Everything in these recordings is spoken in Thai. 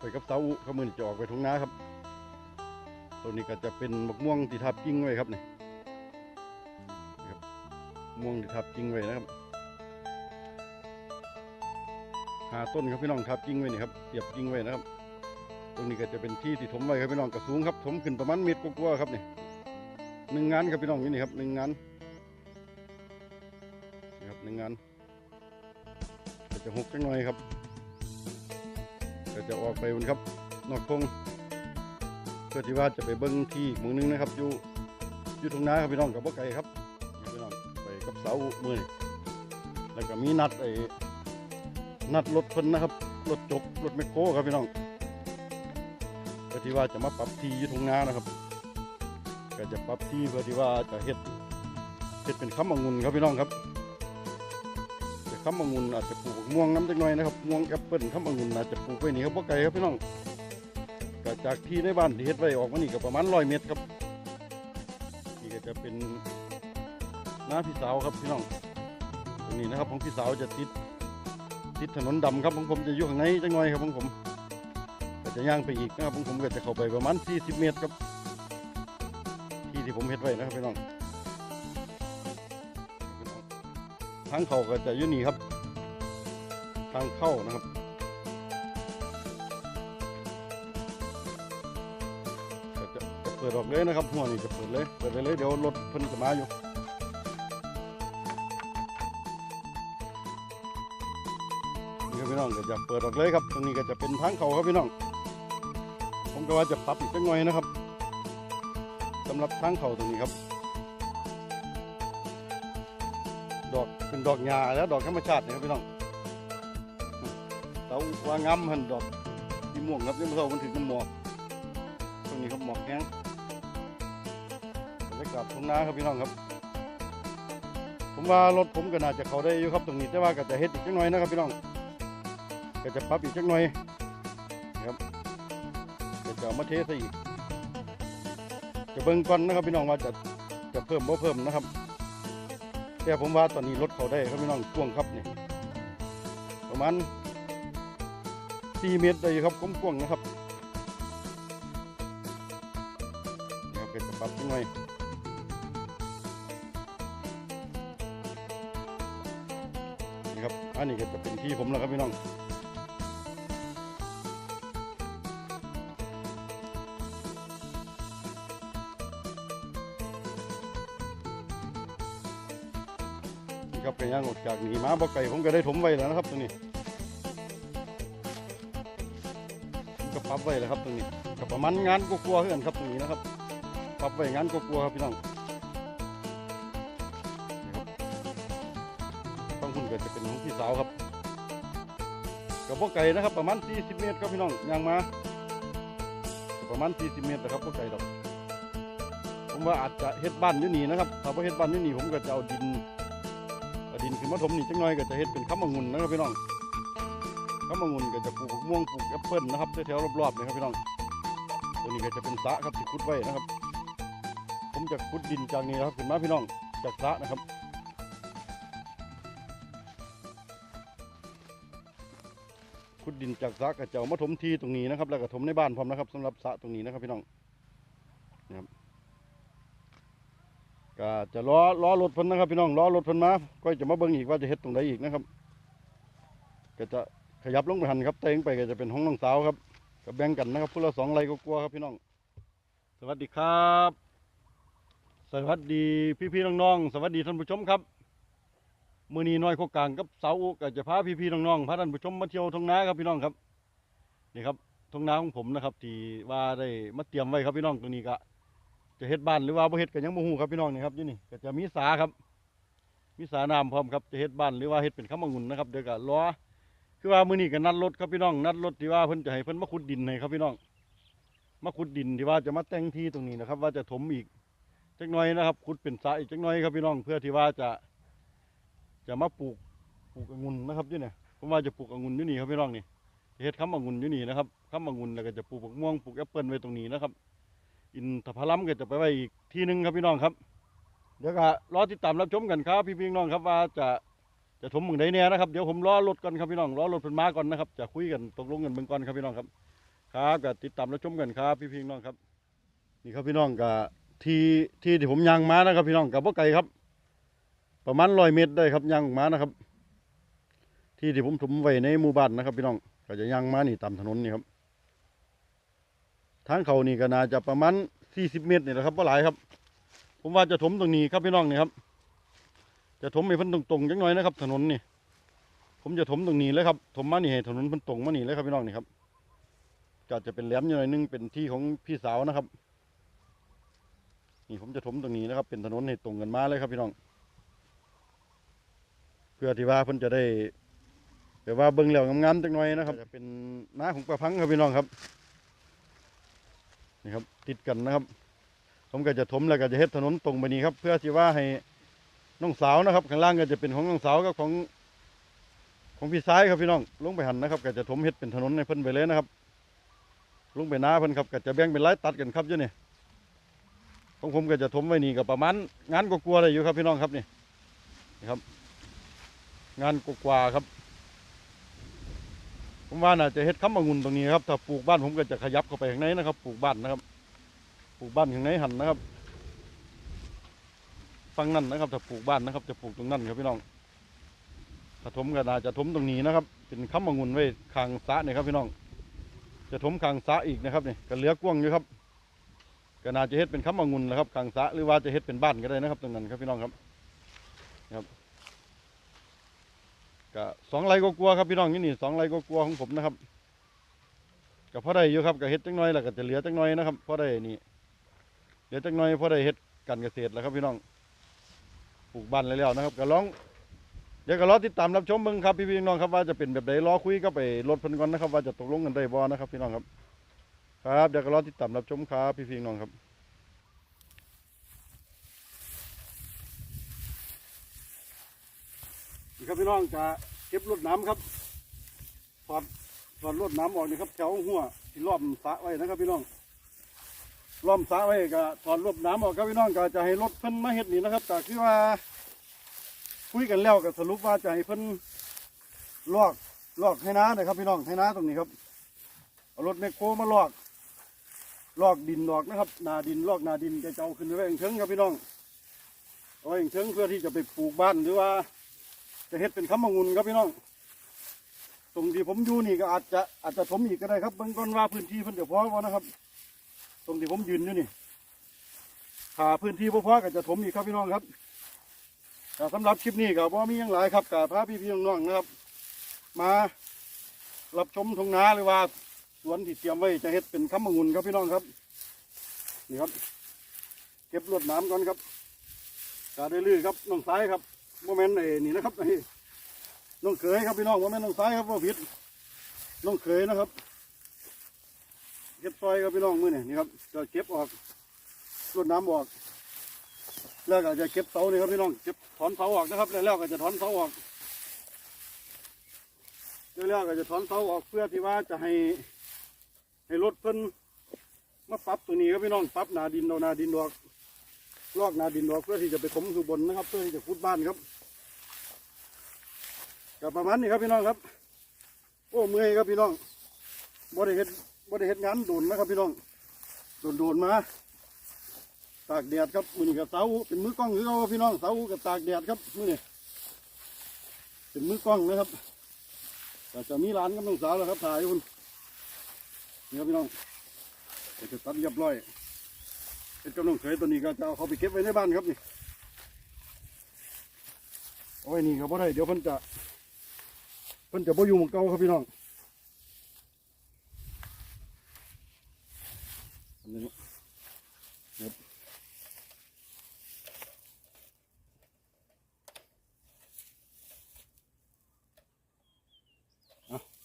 ไปกับเสาอุเขามือจะออกไปทุ่งนาครับตัวนี้ก็จะเป็นมะม่วงที่ทับกิ้งไว้ครับนี่นี่ครับม่วงที่ทับกิ้งไว้นะครับหาต้นครับพี่น้องทับกิ้งไว้นี่ครับเสียบกิ้งไว้นะครับ ตรงนี้ก็จะเป็นที่ที่ถมไว้ครับพี่น้องกระสูงครับถมขึ้นประมาณเมตรกว่าครับนี่หนึ่งงานครับพี่น้องนี่นี่ครับหนึ่งงานนะครับหนึ่งงานก็จะหกจังหน่อยครับ ก็จะออกไปบนครับนอกทงเพื่อที่ว่าจะไปเบิ้งที่อีกหมู่หนึงนะครับอยู่อยู่ตรงน้าครับพี่น้องกับพ่อไก่ครับพี่น้องไปกับเสามือแล้วก็มีนัดไอ้นัดรถเพิ่นนะครับรถจกรถแมคโครครับพี่น้องเพื่อที่ว่าจะมาปรับที่อยู่ตรงน้านะครับ ก็จะปรับที่เพื่อที่ว่าจะเฮ็ดเฮ็ดเป็นคำองุ่นครับพี่น้องครับ จะคำองุ่นอาจจะปลูกม่วงน้ำจักหน่อยนะครับม่วงแอปเปิ้ลคำองุ่นอาจจะปลูกไว้นี่ครับพ่อไก่ครับพี่น้องก็จากที่ในบ้านที่เฮ็ดไว้ออกมานี่ก็ประมาณร้อยเมตรครับนี่ก็จะเป็นน้าพี่สาวครับพี่น้องตรงนี้นะครับของพี่สาวจะติดติดถนนดำครับของผมจะอยู่ข้างในจักหน่อยครับของผมก็จะย่างไปอีกนะครับของผมก็จะเข้าไปประมาณ40เมตรครับที่ที่ผมเฮ็ดไว้นะครับพี่น้อง ทางเข้าก็จะอยู่นี่ครับ ทางเข้านะครับจะจะเปิดออกเลยนะครับหัวนี่จะเปิดเลยเปิดไปเลยเดี๋ยวรถเพิ่นจะมาอยู่นี่พี่น้องก็จะเปิดออกเลยครับตรงนี้ก็จะเป็นทางเข้าครับพี่น้อง ผมก็ว่าจะปรับอีกสักหน่อยนะครับสำหรับทางเข้าตรงนี้ครับ เป็นดอกหญ้าแล้วดอกธรรมชาตินะครับพี่น้องเตาว่างามหันดอกที่ม่วงครับนี่มันเท่ามันถึงน้ำหมอกตรงนี้ครับหมอกแห้งบรรยากาศทุ่งนาครับพี่น้องครับ ผมว่ารถผมก็น่าจะเขาได้อยู่ครับตรงนี้แต่ว่าก็จะเฮ็ดอีกจักหน่อยนะครับพี่น้องก็จะปรับอีกจักหน่อยครับก็จะเอามาเทใส่อีกจะเบิ่งก่อนนะครับพี่น้องว่าจะจะเพิ่มบ่เพิ่มนะครับ แต่ผมว่าตอนนี้รถเขาได้ครับพี่น้องช่วงครับนี่ประมาณ4เมตรได้อยู่ครับกว้างๆนะครับนี่ครับเป็นกระปับจังหน่อยนี่ครับอันนี้ก็จะเป็นที่ผมแล้วครับพี่น้อง ครับเป็นย่างออกจากหนีมาบ่ไก่ผมก็ได้ถมไว้แล้วนะครับตรงนี้ก็ปรับไว้แล้วครับตรงนี้ก็ประมาณงานกลัวๆเพื่อนครับตรงนี้นะครับ ปรับไว้งานกลัวๆครับพี่น้องนี่ครับต้องคุณก็จะเป็นของพี่สาวครับกับพวกไก่นะครับ ประมาณ 40 เมตรครับพี่น้องย่างมาประมาณ 40 เมตรนะครับพวกไก่ดอกผมว่าอาจจะเฮ็ดบ้านอยู่นี่นะครับถ้าว่าเฮ็ดบ้านอยู่นี่ผมก็จะเอาดิน นขึ้นมาถมนี่จังน่อยก็จะเฮ็ดเป็นข้ามงุ่นนะครับพี่น้องข้ามงุ่นก็จะปลูกม่วงปลูกแอปเปิ้ลนะครับแถวๆรอบๆนี่ครับพี่น้อง ตัวนี้ก็จะเป็นสระครับที่ขุดไว้นะครับ ผมจะขุดดินจากนี้นะครับขึ้นมาพี่น้องจากสระนะครับขุดดินจากสระก็จะเอามาถมที่ตรงนี้นะครับ แล้วก็ถมในบ้านพร้อมนะครับสำหรับสระตรงนี้นะครับพี่น้องนะครับ ก็จะล้อล้อรถพิ่นนะครับพี่น้องล้อรถพิ่นมาก็จะมาเบิ่งอีกว่าจะเฮ็ดตรงไหนอีกนะครับ ก็จะขยับลงไปหันครับเตงไปก็จะเป็นห้องน้องสาวครับก็แบ่งกันนะครับผู้ละสองไรก็กลัวครับพี่น้อง สวัสดีครับ สวัสดีพี่ๆน้องๆสวัสดีท่านผู้ชมครับมือนี้น้อยโคกลางกับเสาอุก็จะพาพี่ๆน้องๆพาท่านผู้ชมมาเที่ยวทงนาครับพี่น้องครับนี่ครับทงนาของผมนะครับ ที่ว่าได้มาเตรียมไว้ครับพี่น้องตรงนี้ก็ จะเฮ็ดบ้านหรือว่าบ่เฮ็ดก็ยังบ่ฮู้ครับพี่น้องนี่ครับอยู่นี่ก็จะมีสาครับมีสาน้ำพร้อมครับจะเฮ็ดบ้านหรือว่าเฮ็ดเป็นข้าวองุ่นนะครับเดี๋ยวก็รอคือว่ามื้อนี้ก็นัดรถครับพี่น้องนัดรถที่ว่าเพิ่นจะให้เพิ่นมาขุดดินให้ครับพี่น้อง มาขุดดินที่ว่าจะมาแต่งที่ตรงนี้นะครับ ว่าจะถมอีกจักหน่อยนะครับขุดเป็นสระอีกจักหน่อยครับพี่น้องเพื่อที่ว่าจะ จะมาปลูกปลูกองุ่นนะครับที่นี่ผมว่าจะปลูกองุ่นอยู่นี่ครับพี่น้องนี่เฮ็ดค้ำองุ่นอยู่นี่นะครับค้ำองุ่นแล้วก็จะปลูกบักม่วงปลูกแอปเปิลไว้ตรงนี้นะครับ อินทผลัมก็จะไปไว้อีกที่หนึงครับพี่น้องครับ เดี๋ยวก็รอติดตามรับชมกันครับพี่พี่น้องครับว่าจะจะถมมึงใดเนี่ยนะครับเดี๋ยวผมรอรถก่อนครับพี่น้องรอรถเพิ่นมาก่อนนะครับจะคุยกันตกลงกันเบื้องก่อนครับพี่น้องครับ ครับก็ติดตามรับชมกันครับ พี่พี่น้องครับ นี่ครับพี่น้องก็ที่ที่ที่ผมย่างมานะครับ พี่น้องกับบ่ไก่ครับ ประมาณร้อยเมตรได้ครับย่างออกมานะครับ ที่ที่ผมถมไว้ในหมู่บ้านนะครับ พี่น้องก็จะย่างมานี่ตามถนนนี่ครับ ทางเขานี่ก็น่าจะประมาณสี่สิบเมตรนี่แหละครับว่าหลายครับ ผมว่าจะถมตรงนี้ครับพี่น้องนี่ครับ จะถมให้เพิ่นตรงๆจังหน่อยนะครับ ถนนนี่ ผมจะถมตรงนี้เลยครับ ถมมานี่ให้ถนนเพิ่นตรงมานี่เลยครับพี่น้องนี่ครับก็จะเป็นแหลมอยู่หน่อยนึงเป็นที่ของพี่สาวนะครับ นี่ผมจะถมตรงนี้นะครับ เป็นถนนให้ตรงกันมาเลยครับพี่น้อง เพื่อที่ว่าเพิ่นจะได้แบบว่าเบิ่งแล้วงามๆจังหน่อยนะครับ จะเป็นน้าของประพังครับพี่น้องครับ นี่ครับ ติดกันนะครับ ผมก็จะถมแล้วก็จะเฮ็ดถนนตรงไปนี้ครับ เพื่อที่ว่าให้น้องสาวนะครับ ข้างล่างก็จะเป็นของน้องสาวกับของของพี่ซ้ายครับพี่น้องลงไปหันนะครับ ก็จะถมเฮ็ดเป็นถนนให้เพิ่นไปเลยนะครับ ลงไปน้าเพิ่นครับก็จะแบ่งเป็นหลายตัดกันครับอยู่นี่ของผมก็จะถมไว้นี่ก็ประมาณงานกลัวๆได้อยู่ครับพี่น้องครับนี่นี่ครับ งานกว่าๆครับ ผมว่าน่าจะเฮ็ดค้ำองุ่นตรงนี้ครับถ้าปลูกบ้านผมก็จะขยับเข้าไปข้างในนะครับ ปลูกบ้านนะครับปลูกบ้านข้างในหันนะครับฟังนั่นนะครับถ้าปลูกบ้านนะครับ จะปลูกตรงนั้นครับพี่น้องถ้าถมก็น่าจะถมตรงนี้นะครับ เป็นค้ำองุ่นไว้ข้างสระนี่ยครับพี่น้อง จะถมข้างสะอีกนะครับเนี่ยก็เหลือกว้างอยู่ครับก็น่าจะเฮ็ดเป็นค้ำองุ่นนะครับข้างสะหรือว่าจะเฮ็ดเป็นบ้านก็ได้นะครับ ตรงนั้นครับพี่น้องครับครับ ก็สองไรก็กลัวครับพี่น้องนี่นี่สองไรก็กลัวของผมนะครับก็พอได้อยู่ครับก็เฮ็ดจังน้อยแล้วก็จะเหลือจังน้อยนะครับพอได้นี่เหลือจังน้อยพอได้เฮ็ดการเกษตรแล้วครับพี่น้องปลูกบ้านแล้วนะครับก็ลองเดี๋ยวก็รอติดตามรับชมเบิ่งครับพี่พี่น้องครับว่าจะเป็นแบบใดรอคุยก็ไปรถพิ่นก่อนนะครับ ว่าจะตกลงกันได้บ่นะครับพี่น้องครับ ครับเดี๋ยวก็รอติดตามรับชมครับพี่พี่น้องครับ ครับพี่น้องจะเก็บรถน้ำครับถอดถอดรถน้ำออกนี่ครับแถวหัวที่ล้อมสระไว้นะครับพี่น้องล้อมสระไว้ก็ถอดรถน้ำออกครับพี่น้องก็จะให้รถเพิ่นมาเฮ็ดนี่นะครับแต่คือว่าคุยกันแล้วก็สรุปว่าจะให้เพิ่นลอกลอกให้น้าหน่อยครับ พี่น้องให้น้าตรงนี้ครับเอารถแมคโครมาลอกลอกดินออกนะครับนาดินลอกนาดินจะเอาขึ้นไว้เองเชิงครับพี่น้องเอาเองเชิงเพื่อที่จะไปปลูกบ้านหรือว่า จะเฮ็ดเป็นคำมงุนครับพี่น้อง ตรงที่ผมอยู่นี่ก็อาจจะอาจจะถมอีกก็ได้ครับเบิ่งก่อนว่าพื้นที่เพิ่นจะพอบ่นะครับ ตรงที่ผมยืนอยู่นี่ถ้าพื้นที่บ่พอก็จะถมอีกครับพี่น้องครับก็สำหรับคลิปนี้ก็บ่มีหยังหลายครับกับพาพี่พี่น้องๆนะครับ มารับชมทงนาหรือว่าสวนที่เตรียมไว้จะเฮ็ดเป็นคำมงุนครับพี่น้องครับนี่ครับ เก็บรวดน้ำก่อนครับกาได้ลือครับน้องสายครับ โมเมนต์ไอ้นี่นะครับไอ้น้องเขยครับพี่น้องโมเมนต์น้องสายครับว่าผิดน้องเขยนะครับเก็บซอยครับพี่น้องมือนี่นี่ครับจะเก็บออกรวดน้ำออก แล้วก็จะเก็บเสาเนี่ครับพี่น้องเก็บถอนเสาออกนะครับ แล้วแล้วก็จะถอนเสาออกแล้วแล้วก็จะถอนเสาออกเพื่อที่ว่าจะให้ให้รถเพิ่นมาปรับตัวนี้ครับพี่น้องปรับหนาดินเอาหนาดินออก ลอกนาดินออกเพื่อที่จะไปถมคือบนนะครับ เพื่อที่จะขุดบ้านครับก็ประมาณนี้ครับพี่น้องครับ โอ้เมื่อยครับพี่น้องบ่ได้เฮ็ดบ่ได้เฮ็ดงานโดนนะครับพี่น้องโดนโดนมาตากแดดครับมือนี้กับเสาเป็นมือกล้องคือเขาพี่น้องเสากับตากแดดครับมือนี้เป็นมือกล้องนะครับแต่จะมีร้านกับน้องสาวแล้วครับถ่ายคุณนี่ครับพี่น้องเดี๋ยวจะตัดเรียบร้อย เป็นกำลังเคยตัวนี้ก็จะเอาเขาไปเก็บไว้ในบ้านครับนี่เอาไว้นี่ครับพราะได้เดี๋ยวเพิ่นจะเพิ่นจะบ่อยู่หมองเก่าครับพี่น้องอันนี้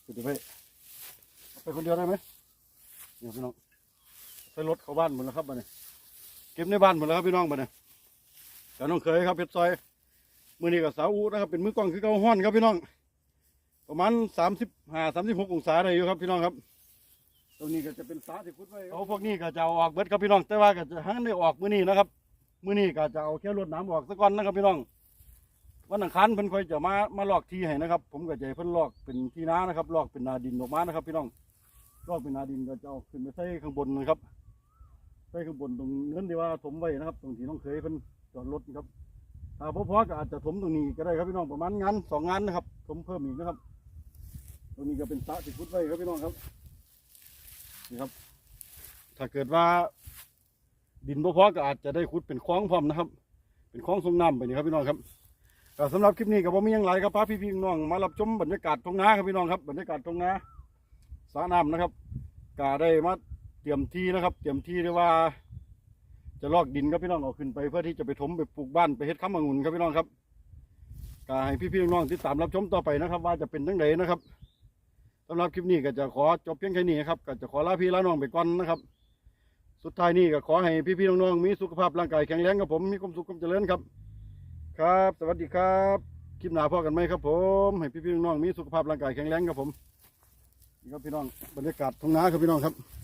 ไปดูไปไปคนเดียวได้ไหมเนี่ยพี่น้องใส่รถเข้าบ้านหมดแล้วครับบ้านนี้ เก็บในบ้านหมดแล้วครับพี่น้องบ้านนี้แต่น้องเคยครับเพชรซอยมือนี้กับสาวอูนะครับเป็นมือกล้องคือเกาห้อนครับพี่น้อง ประมาณสามสิบห้าสามสิบหกองศาได้อยู่ครับพี่น้องครับตรงนี้ก็จะเป็นสาที่คุดไว้เอาพวกนี้ก็จะเอาออกเบิดครับพี่น้อง แต่ว่าก็จะหันได้ออกมือนี้นะครับมือนี้ก็จะเอาแค่รดน้ำออกซะก่อนนะครับพี่น้องวันอังคารเพิ่นค่อยจะมามาลอกทีให้นะครับ ผมก็จะให้เพิ่นลอกเป็นที่นานะครับลอกเป็นนาดินออกมานะครับ พี่น้องรอบเป็นนาดินก็จะเอาขึ้นไปใส่ข้างบนนะครับ ใส่ข้างบนตรงเนื้อที่ว่าถมไว้นะครับ ตรงที่น้องเคยเพิ่นจอดรถนะครับถ้าพอพอก็อาจจะถมตรงนี้ก็ได้ครับพี่น้องประมาณงานสองงานนะครับถมเพิ่มอีกนะครับ ตรงนี้ก็เป็นสระที่ขุดไว้ครับพี่น้องครับนี่ครับ ถ้าเกิดว่า ดินบ่พอก็อาจจะได้ขุดเป็นคลองพร้อมนะครับ เป็นคลองทรงน้ำไปนี่ครับพี่น้องครับสำหรับคลิปนี้ก็บ่มีหยังไรครับพาพี่ๆน้องมารับชมบรรยากาศทงนาครับพี่น้องครับบรรยากาศทงนาสระน้ำนะครับก็ได้มา เตรียมที่นะครับ เตรียมที่เรียกว่า จะลอกดินครับพี่น้องเอาขึ้นไป เพื่อที่จะไปถมไปปลูกบ้านไปเฮ็ดข้ามองุ่นครับพี่น้องครับก็ให้พี่ๆน้องๆติดตามรับชมต่อไปนะครับ ว่าจะเป็นจังไดนะครับสำหรับคลิปนี้ก็จะขอจบเพียงแค่นี้ครับก็จะขอลาพี่ลาน้องไปก่อนนะครับ สุดท้ายนี้ก็ขอให้พี่ๆน้องๆมีสุขภาพร่างกายแข็งแรงครับผมมีความสุขความเจริญครับ ครับ สวัสดีครับ คลิปหน้าพ่อกันไหมครับ ผมให้พี่ๆน้องๆมีสุขภาพร่างกายแข็งแรงครับผมนี่ครับพี่น้องบรรยากาศทุ่งนาครับพี่น้องครับ